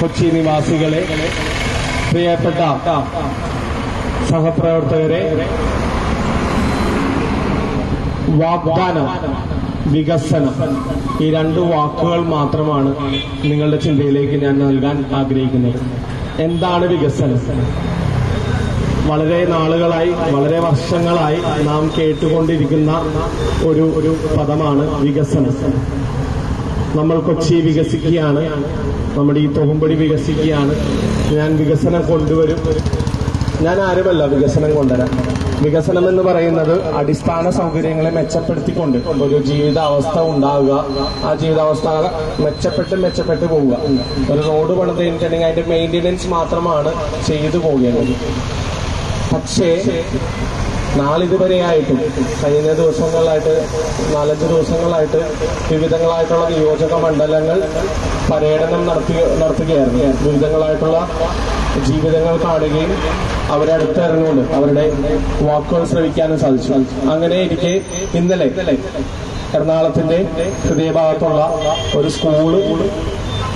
കൊച്ചി നിവാസികളെ പ്രിയപ്പെട്ട സഹപ്രവർത്തകരെ വാഗ്ദാനം വികസനം ഈ രണ്ട് വാക്കുകൾ മാത്രമാണ് നിങ്ങളുടെ ചിന്തയിലേക്ക് ഞാൻ നൽകാൻ ആഗ്രഹിക്കുന്നത്. എന്താണ് വികസനം? വളരെ നാളുകളായി വളരെ വർഷങ്ങളായി നാം കേട്ടുകൊണ്ടിരിക്കുന്ന ഒരു ഒരു പദമാണ് വികസനം. നമ്മൾ കൊച്ചി വികസിക്കുകയാണ്. നമ്മുടെ ഈ തോമ്പടി വികസിക്കുകയാണ്. ഞാൻ വികസനം കൊണ്ടുവരും. ഞാൻ ആരുമല്ല വികസനം കൊണ്ടുവരാൻ. വികസനം എന്ന് പറയുന്നത് അടിസ്ഥാന സൗകര്യങ്ങളെ മെച്ചപ്പെടുത്തിക്കൊണ്ട് ഒരു ജീവിതാവസ്ഥ ഉണ്ടാവുക. ആ ജീവിതാവസ്ഥ മെച്ചപ്പെട്ട് മെച്ചപ്പെട്ട് പോവുക. ഒരു റോഡ് പണിത് കഴിഞ്ഞിട്ടുണ്ടെങ്കിൽ അതിന്റെ മെയിന്റനൻസ് മാത്രമാണ് ചെയ്തു പോകേണ്ടത്. പക്ഷേ നാളിതുവരെയായിട്ടും കഴിഞ്ഞ ദിവസങ്ങളിലായിട്ട് നാലഞ്ച് ദിവസങ്ങളായിട്ട് വിവിധങ്ങളായിട്ടുള്ള നിയോജക മണ്ഡലങ്ങൾ പര്യടനം നടത്തി നടത്തുകയായിരുന്നു. വിവിധങ്ങളായിട്ടുള്ള ജീവിതങ്ങൾ കാണുകയും അവരെ അടുത്തിറങ്ങുകൊണ്ട് അവരുടെ വാക്കുകൾ ശ്രവിക്കാനും സാധിച്ചു. അങ്ങനെ ഇരിക്കെ ഇന്നലെ എറണാകുളത്തിന്റെ ഹൃദയഭാഗത്തുള്ള ഒരു സ്കൂൾ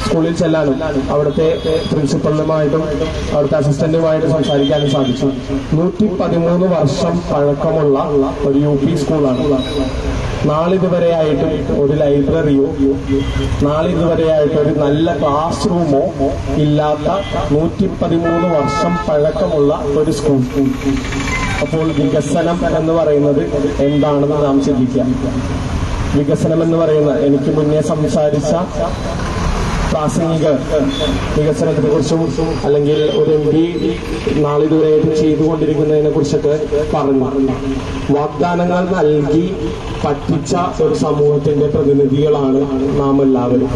സ്കൂളിൽ ചെല്ലാനും അവിടുത്തെ പ്രിൻസിപ്പലിനുമായിട്ടും അവിടുത്തെ അസിസ്റ്റന്റുമായിട്ട് സംസാരിക്കാനും സാധിച്ചു. നൂറ്റി പതിമൂന്ന് വർഷം പഴക്കമുള്ള ഒരു യു പി സ്കൂളാണ്. നാളിതുവരെയായിട്ടും ഒരു ലൈബ്രറിയോ നാളിതുവരെയായിട്ട് ഒരു നല്ല ക്ലാസ് റൂമോ ഇല്ലാത്ത നൂറ്റി പതിമൂന്ന് വർഷം പഴക്കമുള്ള ഒരു സ്കൂൾ. അപ്പോൾ വികസനം എന്ന് പറയുന്നത് എന്താണെന്ന് നാം ചിന്തിക്കാം. വികസനം എന്ന് പറയുന്ന എനിക്ക് മുന്നേ സംസാരിച്ച പ്രാസംഗിക വികസനത്തിനെ കുറിച്ചും അല്ലെങ്കിൽ ഒരു എം പി നാളിതുവരെയായിട്ട് ചെയ്തുകൊണ്ടിരിക്കുന്നതിനെ കുറിച്ചൊക്കെ പറഞ്ഞു. വാഗ്ദാനങ്ങൾ നൽകി പറ്റിച്ച ഒരു സമൂഹത്തിന്റെ പ്രതിനിധികളാണ് നാം എല്ലാവരും.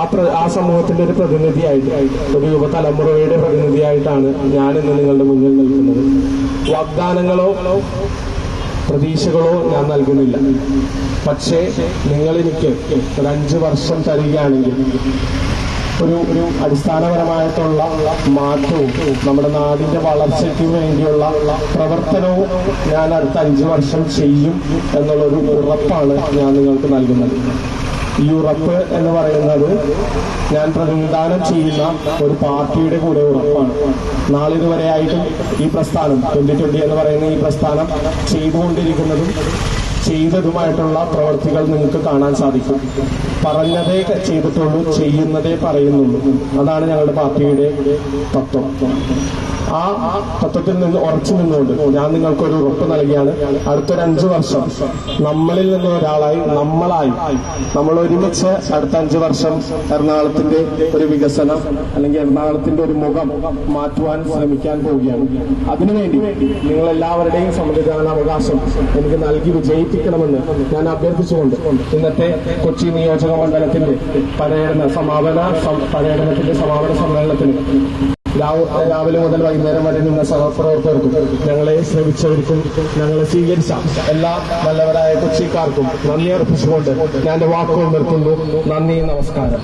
ആ ആ സമൂഹത്തിന്റെ ഒരു പ്രതിനിധിയായിട്ട് ഒരു യുവതലമുറയുടെ പ്രതിനിധിയായിട്ടാണ് ഞാൻ ഇന്ന് നിങ്ങളുടെ മുന്നിൽ നിൽക്കുന്നത്. വാഗ്ദാനങ്ങളോ പ്രതീക്ഷകളോ ഞാൻ നൽകുന്നില്ല. പക്ഷേ നിങ്ങൾ എനിക്ക് ഒരു അഞ്ച് വർഷം തരികയാണെങ്കിൽ ഒരു ഒരു അടിസ്ഥാനപരമായിട്ടുള്ള മാറ്റവും നമ്മുടെ നാടിന്റെ വളർച്ചയ്ക്ക് വേണ്ടിയുള്ള പ്രവർത്തനവും ഞാൻ അടുത്ത അഞ്ച് വർഷം ചെയ്യും എന്നുള്ളൊരു ഉറപ്പാണ് ഞാൻ നിങ്ങൾക്ക് നൽകുന്നത്. ഈ ഉറപ്പ് എന്ന് പറയുന്നത് ഞാൻ പ്രതിനിധാനം ചെയ്യുന്ന ഒരു പാർട്ടിയുടെ കൂടെ ഉറപ്പാണ്. നാളിതുവരെയായിട്ടും ഈ പ്രസ്ഥാനം ട്വന്റി ട്വന്റി എന്ന് പറയുന്ന ഈ പ്രസ്ഥാനം ചെയ്തുകൊണ്ടിരിക്കുന്നതും ചെയ്തതുമായിട്ടുള്ള പ്രവർത്തികൾ നിങ്ങൾക്ക് കാണാൻ സാധിക്കും. പറഞ്ഞതേ ചെയ്തിട്ടുള്ളൂ ചെയ്യുന്നതേ പറയുന്നുള്ളൂ. അതാണ് ഞങ്ങളുടെ പാർട്ടിയുടെ തത്വം. ആ തത്വത്തിൽ നിന്ന് ഉറച്ചു നിന്നുകൊണ്ട് ഞാൻ നിങ്ങൾക്കൊരു ഉറപ്പ് നൽകിയാണ്. അടുത്തൊരു അഞ്ചു വർഷം നമ്മളിൽ നിന്ന് ഒരാളായി നമ്മളായി നമ്മൾ ഒരുമിച്ച് അടുത്ത അഞ്ചു വർഷം എറണാകുളത്തിന്റെ ഒരു വികസനം അല്ലെങ്കിൽ എറണാകുളത്തിന്റെ ഒരു മുഖം മാറ്റുവാൻ ശ്രമിക്കാൻ പോവുകയാണ്. അതിനുവേണ്ടി നിങ്ങൾ എല്ലാവരുടെയും സമ്മതിദാന അവകാശം എനിക്ക് നൽകി വിജയിപ്പിക്കണമെന്ന് ഞാൻ അഭ്യർത്ഥിച്ചുകൊണ്ട് ഇന്നത്തെ കൊച്ചി നിയോജക മണ്ഡലത്തിന്റെ പര്യടന സമാപന പര്യടനത്തിന്റെ സമാപന സമ്മേളനത്തിന് രാവിലെ മുതൽ വൈകുന്നേരം വരെ നിന്ന സഹപ്രവർത്തകർക്കും ഞങ്ങളെ ശ്രമിച്ചവർക്കും ഞങ്ങളെ സ്വീകരിച്ച എല്ലാ നല്ലവരായ കൊച്ചിക്കാർക്കും നന്ദി അർപ്പിച്ചുകൊണ്ട് ഞാൻ വാക്കുകൾ നിർത്തുന്നു. നന്ദി നമസ്കാരം.